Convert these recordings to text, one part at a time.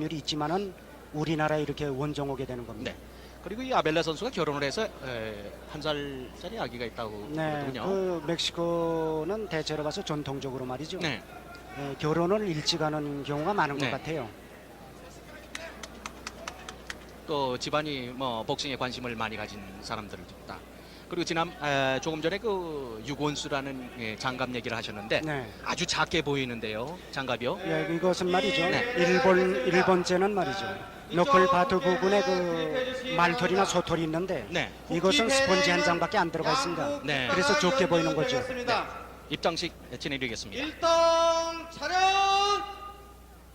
확률이 있지만은 우리나라에 이렇게 원정 오게 되는 겁니다. 네. 그리고 이 아벨라 선수가 결혼을 해서 에, 한 살짜리 아기가 있다고 네, 그러거든요. 그 멕시코는 대체로 봐서 전통적으로 말이죠. 네. 예, 결혼을 일찍 하는 경우가 많은 네. 것 같아요. 또 집안이 뭐 복싱에 관심을 많이 가진 사람들입니다. 그리고 지난 에, 조금 전에 그 유곤수라는 예, 장갑 얘기를 하셨는데 네. 아주 작게 보이는데요. 장갑이요. 예, 이것은 말이죠. 네. 일본 일본제는 말이죠. 너클 바트 부분에 그 말털이나 소털이 있는데 네. 이것은 스펀지 한 장밖에 안 들어가 있습니다. 네. 그래서 좁게 보이는 거죠. 입장식 진행드리겠습니다. 일동 차렷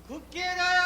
국계자야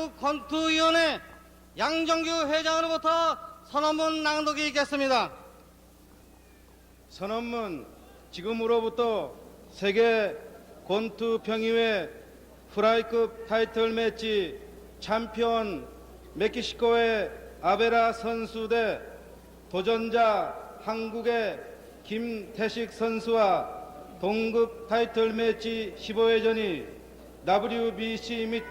한국 권투위원회 양정규 회장으로부터 선언문 낭독이 있겠습니다. 선언문 지금으로부터 세계 권투 평의회 프라이급 타이틀 매치 챔피언 멕시코의 아베라 선수 대 도전자 한국의 김태식 선수와 동급 타이틀 매치 15회전이 WBC 및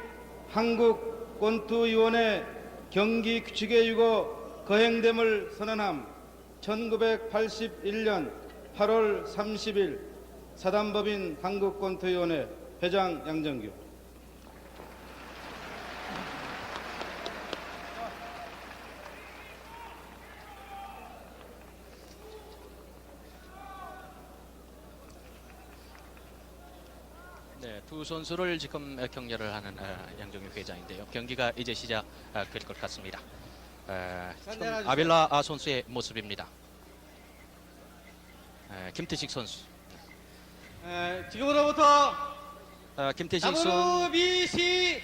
한국 권투위원회 경기 규칙에 유고 거행됨을 선언함 1981년 8월 30일 사단법인 한국권투위원회 회장 양정규 네, 두 선수를 지금 격려를 하는 어, 양정규 회장인데요. 경기가 이제 시작될 것 같습니다. 에, 지금 내놔주세요. 아벨라 아, 선수의 모습입니다. 에, 김태식 선수. 에, 지금으로부터 어, 김태식 선 WBC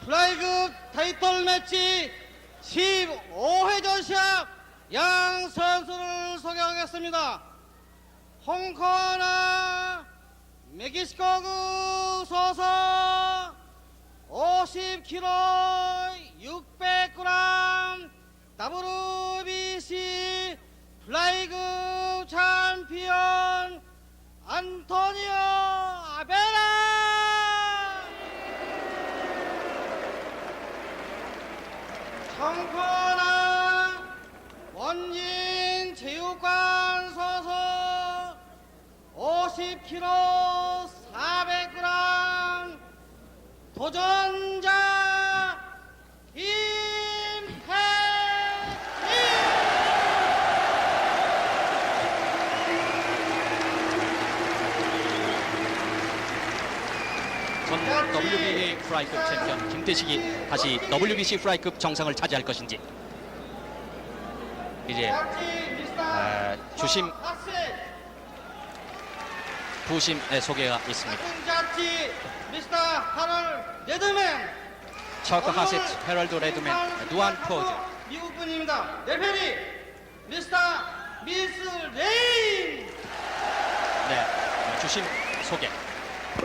플라이급 타이틀 매치 15회전 시합 양 선수를 소개하겠습니다. 홍콩하나 멕시코구 소속 50kg 600g WBC 플라이급 챔피언 안토니오 아베라 청포나 원진 체육관 소속 50kg 도전자 김태희 전 WBA 프라이급 챔피언 김태식이 다시 WBC 프라이급 정상을 차지할 것인지. 이제 아, 주심 부심의 소개가 있습니다. 미스터 레드맨 하셋 헤럴드 레드맨 누안 포즈 미국 분입니다. 레페리 미스터 미스 레인 네 주심 소개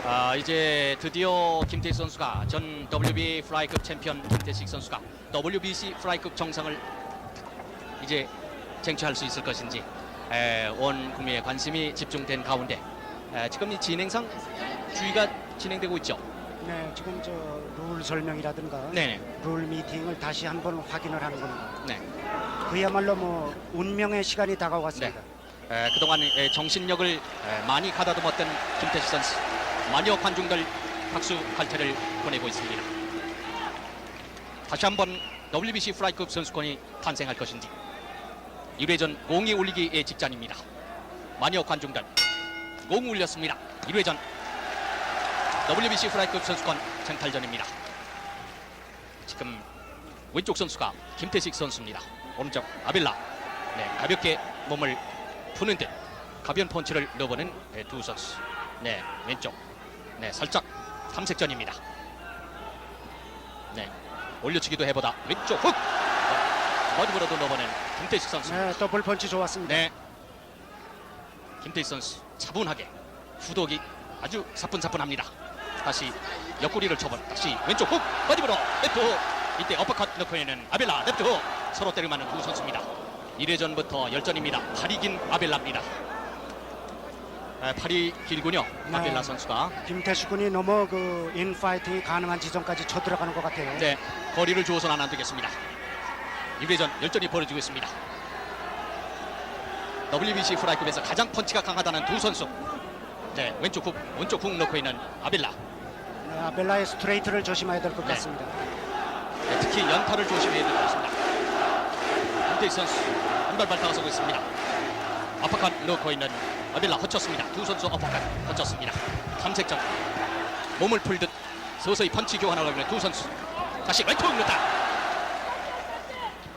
아, 이제 드디어 김태식 선수가 전 WBA 플라이급 챔피언 김태식 선수가 WBC 플라이급 정상을 이제 쟁취할 수 있을 것인지 에, 온 국민의 관심이 집중된 가운데 에, 지금 이 진행상 주의가 진행되고 있죠. 네, 지금 저 룰 설명이라든가 네, 룰 미팅을 다시 한번 확인을 하는 겁니다. 네. 그야말로 뭐 운명의 시간이 다가왔습니다. 에, 그동안 에, 정신력을 에, 많이 가다듬었던 김태식 선수 마녀 관중들 박수 갈채를 보내고 있습니다. 다시 한번 WBC 플라이급 선수권이 탄생할 것인지 1회전 공이 울리기의 직전입니다. 마녀 관중들 공 울렸습니다. 1회전 WBC 플라이급 선수권 쟁탈전입니다. 지금 왼쪽 선수가 김태식 선수입니다. 오른쪽 아빌라 네, 가볍게 몸을 푸는 듯 가벼운 펀치를 넣어보는 네, 두 선수. 네, 왼쪽. 네, 살짝 탐색전입니다. 네, 올려치기도 해보다 왼쪽 훅. 네, 머리으로도 넣어보는 김태식 선수. 네, 더블 펀치 좋았습니다. 네, 김태식 선수 차분하게 후독이 아주 사뿐사뿐합니다. 다시 옆구리를 쳐본 다시 왼쪽 훅 머리으로 레프트 훅 이때 어퍼컷 넣고 있는 아벨라 레프트 훅 서로 때려맞는 두 선수입니다. 1회전부터 열전입니다. 팔이 긴 아벨라입니다. 아, 팔이 길군요. 네. 아벨라 선수가 김태수 군이 너무 그 인파이팅이 가능한 지점까지 쳐들어가는 것 같아요. 네, 거리를 주어서는 안 되겠습니다. 1회전 열전이 벌어지고 있습니다. WBC 프라이급에서 가장 펀치가 강하다는 두 선수. 네, 왼쪽 훅, 오른쪽 훅 넣고 있는 아벨라. 네, 아벨라의 스트레이트를 조심해야 될 것 네. 같습니다. 네, 특히 연타를 조심해야 될 것 같습니다. 김태희 선수 한 발발 다가서고 있습니다. 아파컷 넣고 있는 아벨라 허쳤습니다. 두 선수 아파컷 허쳤습니다. 탐색전 몸을 풀듯 서서히 펀치 교환하고 있는 두 선수. 다시 훅 넣다.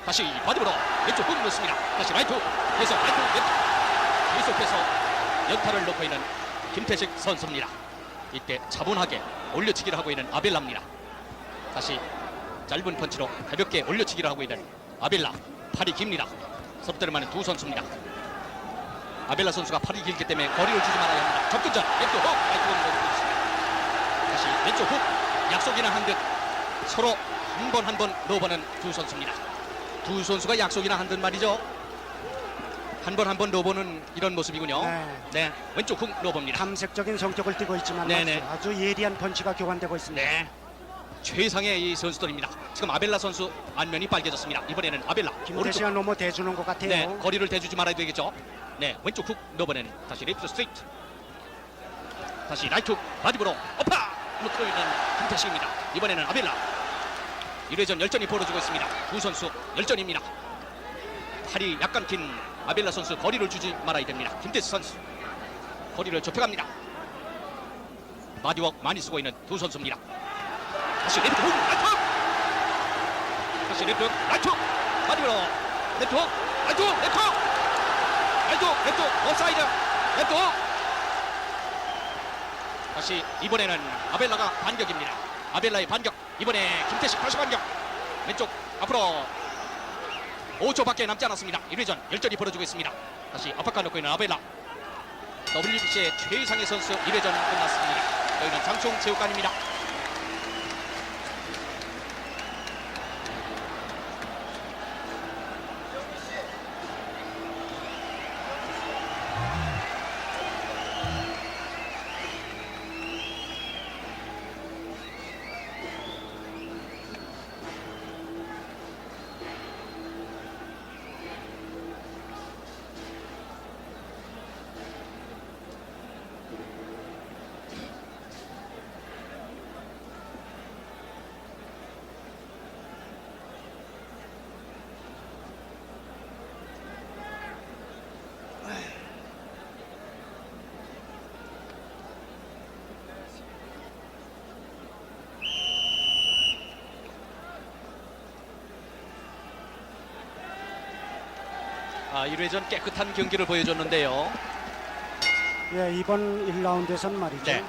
다시 바디브로 왼쪽 훅 넣습니다. 다시 라이트 훅. 계속 라이트 훅 왼쪽. 계속해서 연타를 넣고 있는 김태식 선수입니다. 이때 차분하게 올려치기를 하고 있는 아벨라입니다. 다시 짧은 펀치로 가볍게 올려치기를 하고 있는 아벨라 팔이 깁니다. 서브대를 맞는 두 선수입니다. 아벨라 선수가 팔이 길기 때문에 거리를 주지 말아야 합니다. 접근전 왼쪽 훅 라이트 훅 넣고 있습니다. 다시 왼쪽 훅 약속이나 한 듯 서로 한 번 한 번 넣어보는 두 선수입니다. 두 선수가 약속이나 한 듯 말이죠. 한 번 한번 넣어보는 이런 모습이군요. 네. 네, 왼쪽 훅 넣어봅니다. 탐색적인 성격을 띠고 있지만 네네. 아주 예리한 펀치가 교환되고 있습니다. 네. 최상의 이 선수들입니다. 지금 아벨라 선수 안면이 빨개졌습니다. 이번에는 아벨라 오른쪽 김태시가 너무 대주는 것 같아요. 네, 거리를 대주지 말아야 되겠죠. 네, 왼쪽 훅 넣어보는 다시 레프트 스트레이트. 다시 라이트 훅 바디브로 어파 놓고 있는 김태식입니다. 이번에는 아벨라. 1회전 열전이 벌어지고 있습니다. 두 선수 열전입니다. 팔이 약간 긴 아벨라 선수 거리를 주지 말아야 됩니다. 김태식 선수 거리를 좁혀갑니다. 바디웍 많이 쓰고 있는 두 선수입니다. 다시 레프트 훅 라이트 훅 다시 레프트 훅 라이트 훅 바디브로 레프트 훅 라이트 훅 레프트 훅 라이트 훅 레프트 훅 업사이드 레프트 훅 다시 이번에는 아벨라가 반격입니다. 아벨라의 반격 이번에 김태식 다시 반격 왼쪽 앞으로 5초밖에 남지 않았습니다. 1회전 열전이 벌어지고 있습니다. 다시 아파카 놓고 있는 아벨라 WBC의 최상의 선수 1회전 끝났습니다. 저희는 장총 체육관입니다. 아, 1회전 깨끗한 경기를 보여줬는데요. 예, 이번 1라운드에선 말이죠. 네.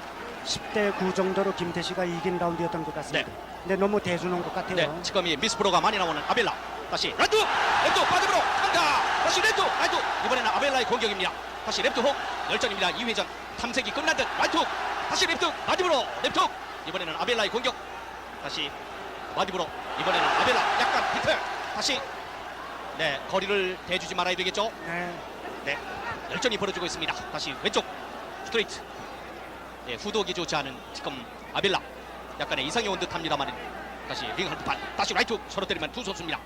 10대 9 정도로 김태시가 이긴 라운드였던 것 같습니다. 근데 너무 대주는 것 같아요. 네, 지금 이 미스프로가 많이 나오는 아벨라. 다시 레드, 레드 빠집으로 간다. 다시 레드, 레드. 이번에는 아벨라의 공격입니다. 다시 레프트 훅 열전입니다. 2회전 탐색이 끝난 듯 라이툭 다시 랩툭 마디브로 랩툭 이번에는 아벨라의 공격 다시 마디브로 이번에는 아벨라 약간 비트 다시 네 거리를 대주지 말아야 되겠죠 네. 네 열전이 벌어지고 있습니다 다시 왼쪽 스트레이트 네 후독이 좋지 않은 지금 아벨라 약간의 이상이 온 듯합니다만 다시 링 한판 다시 라이툭 서로 때리면 두 선수입니다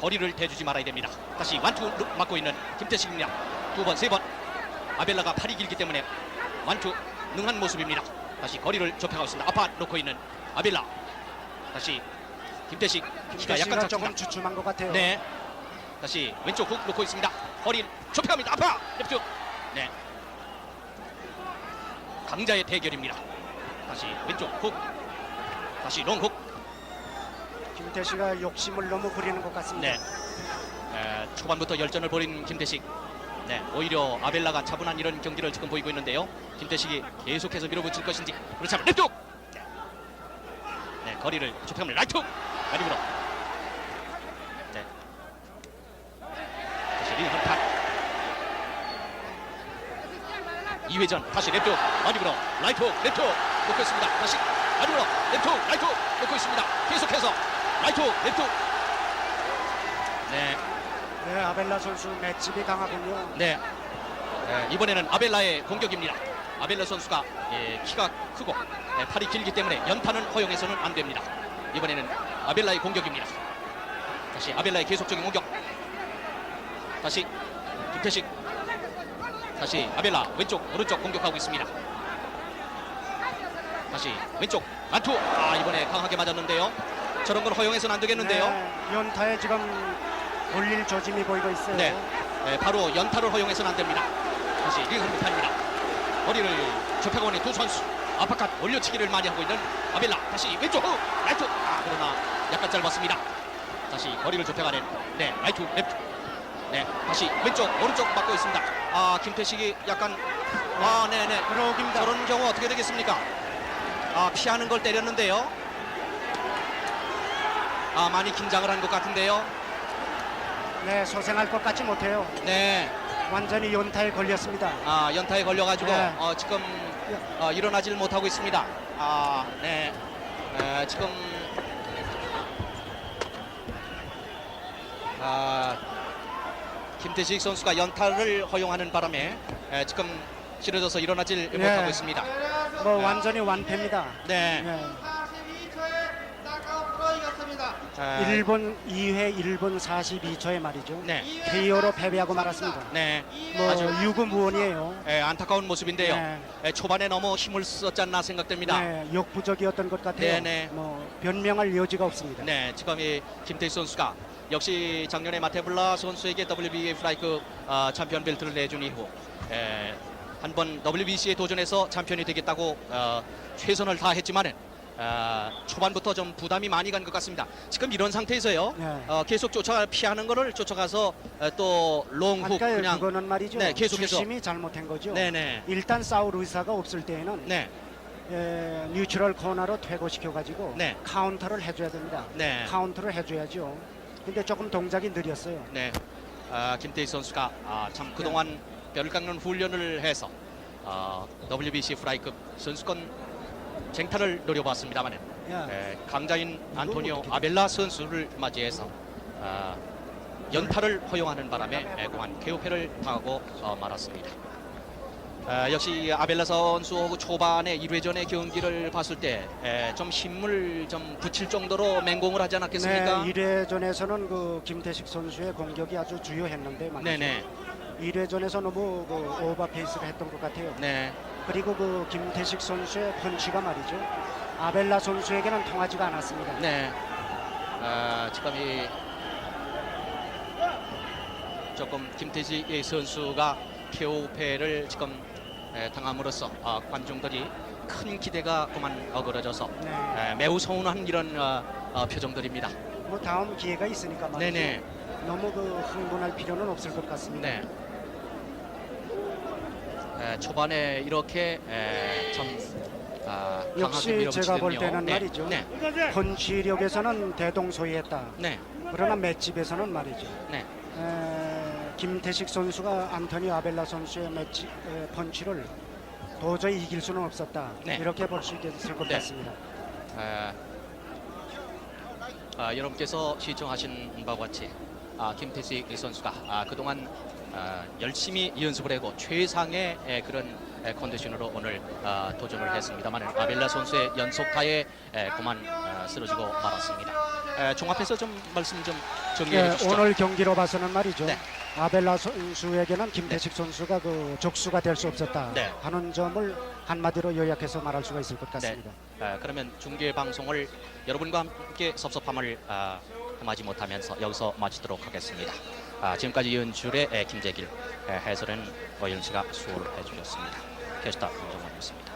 거리를 대주지 말아야 됩니다 다시 완투 맞고 있는 김태식입니다 두 번 세 번 아벨라가 팔이 길기 때문에 완투 능한 모습입니다. 다시 거리를 좁혀가고 있습니다. 아파 놓고 있는 아벨라. 다시 김태식 키가 약간 작습니다. 조금 주춤한 것 같아요. 네. 다시 왼쪽 훅 놓고 있습니다. 허리 좁혀갑니다. 아파 랩쪽. 네. 강자의 대결입니다. 다시 왼쪽 훅. 다시 롱 훅. 김태식가 욕심을 너무 부리는 것 같습니다. 네. 에, 초반부터 열전을 벌인 김태식. 네, 오히려 아벨라가 차분한 이런 경기를 지금 보이고 있는데요. 김태식이 계속해서 밀어붙일 것인지. 그렇지 않으면 랩툭. 네. 네, 거리를 좁혀갑니다. 라이툭. 마리브로. 네. 다시 링 한판. 2회전 다시 랩툭 마리브로 라이툭 랩툭 놓고 있습니다. 다시 마리브로 랩툭 라이툭 놓고 있습니다. 계속해서 라이툭 랩툭. 네. 네, 아벨라 선수 맷집이 강하군요. 네. 네, 이번에는 아벨라의 공격입니다. 아벨라 선수가 예, 키가 크고 예, 팔이 길기 때문에 연타는 허용해서는 안 됩니다. 이번에는 아벨라의 공격입니다. 다시 아벨라의 계속적인 공격. 다시 김태식. 다시 아벨라 왼쪽 오른쪽 공격하고 있습니다. 다시 왼쪽 안투. 아 이번에 강하게 맞았는데요. 저런 걸 허용해서는 안 되겠는데요. 네, 연타에 지금 올릴 조짐이 보이고 있어요. 네. 네, 바로 연타를 허용해서는 안 됩니다. 다시 링 한판입니다. 머리를 있는 두 선수. 아파컷 올려치기를 많이 하고 있는 아벨라. 다시 왼쪽 후 라이트. 아, 그러나 약간 짧았습니다. 다시 거리를 좁혀가는 네 라이트 랩. 네 다시 왼쪽 오른쪽 맞고 있습니다. 아 김태식이 약간 아 네네 그러깁니다. 저런 경우 어떻게 되겠습니까? 아 피하는 걸 때렸는데요. 아 많이 긴장을 한 것 같은데요. 네, 소생할 것 같지 못해요. 네. 완전히 연타에 걸렸습니다. 아 연타에 걸려가지고 네. 어, 지금 어, 일어나질 못하고 있습니다. 아 네. 에, 지금 아 김태식 선수가 연타를 허용하는 바람에 에, 지금 쓰러져서 일어나질 네. 못하고 있습니다. 뭐 완전히 완패입니다. 네. 네. 42초에 낙아웃으로 이겼습니다. 자, 일본 2회 1분 42초에 말이죠. 네. KO로 패배하고 말았습니다. 네. 뭐 아주 유구무원이에요. 에, 안타까운 모습인데요. 네. 에, 초반에 너무 힘을 썼지 않나 생각됩니다. 네, 역부족이었던 것 같아요. 네, 네. 뭐 변명할 여지가 없습니다. 네, 지금 이 김태희 선수가 역시 작년에 마테블라 선수에게 WBA 프라이급 어, 챔피언 벨트를 내준 이후 에, 한번 WBC에 도전해서 챔피언이 되겠다고 어, 최선을 다했지만은 어, 초반부터 좀 부담이 많이 간 것 같습니다. 지금 이런 상태에서요, 네. 어, 계속 쫓아 피하는 거를 쫓아가서 어, 또 롱훅 아까 그냥 그거는 말이죠. 네, 계속해서. 수심이 잘못한 거죠. 네네 일단 싸울 의사가 없을 때에는 네, 에, 뉴트럴 코너로 퇴고시켜 가지고 네. 카운터를 해줘야 됩니다. 네. 카운터를 해줘야죠. 근데 조금 동작이 느렸어요. 네, 아, 김태희 선수가 아, 참 그동안 뼈를 깎는 훈련을 해서 아, WBC 프라이급 선수권 쟁탈을 노려봤습니다만 야, 강자인 안토니오 아벨라 선수를 맞이해서 아, 연타를 허용하는 바람에 에, 공한 KO패를 당하고 어, 말았습니다. 아, 역시 아벨라 선수 초반에 1회전의 경기를 봤을 때 좀 힘을 좀 붙일 정도로 맹공을 하지 않았겠습니까? 네, 1회전에서는 그 김태식 선수의 공격이 아주 주요했는데 말이죠. 네네. 1회전에서 너무 그 오버페이스를 했던 것 같아요. 네. 그리고 그 김태식 선수의 펀치가 말이죠. 아벨라 선수에게는 통하지가 않았습니다. 네. 아, 지금 이 조금 김태지 선수가 KO패를 지금 에, 당함으로써 아, 관중들이 큰 기대가 그만 어그러져서 네. 에, 매우 서운한 이런 어, 어, 표정들입니다. 뭐 다음 기회가 있으니까 말이죠. 네네. 너무 그 흥분할 필요는 없을 것 같습니다. 네. 에, 초반에 이렇게 에, 참 아, 역시 제가 볼. 때는 네. 말이죠. 네. 펀치력에서는 대동소이했다. 네. 그러나 맷집에서는 말이죠. 네. 에, 김태식 선수가 안토니 아벨라 선수의 맷집 에, 펀치를 도저히 이길 수는 없었다. 네. 이렇게 볼 수 있을 것 네. 같습니다. 아, 아, 여러분께서 시청하신 바와 같이 아, 김태식 선수가 아, 그동안 아, 열심히 연습을 하고 최상의 에, 그런 에, 컨디션으로 오늘 아, 도전을 했습니다만 아벨라 선수의 연속타에 에, 그만 아, 쓰러지고 말았습니다. 에, 종합해서 좀 말씀 좀 정리해 예, 주시죠. 오늘 경기로 봐서는 말이죠. 네. 아벨라 선수에게는 김태식 선수가 그 적수가 될 수 없었다 네. 하는 점을 한마디로 요약해서 말할 수가 있을 것 같습니다. 아, 그러면 중계 방송을 여러분과 함께 섭섭함을 아, 금하지 못하면서 여기서 마치도록 하겠습니다. 아, 지금까지 에, 김재길 에, 해설은 어윤 씨가 수고를 해주셨습니다. 캐스터 김정원이었습니다.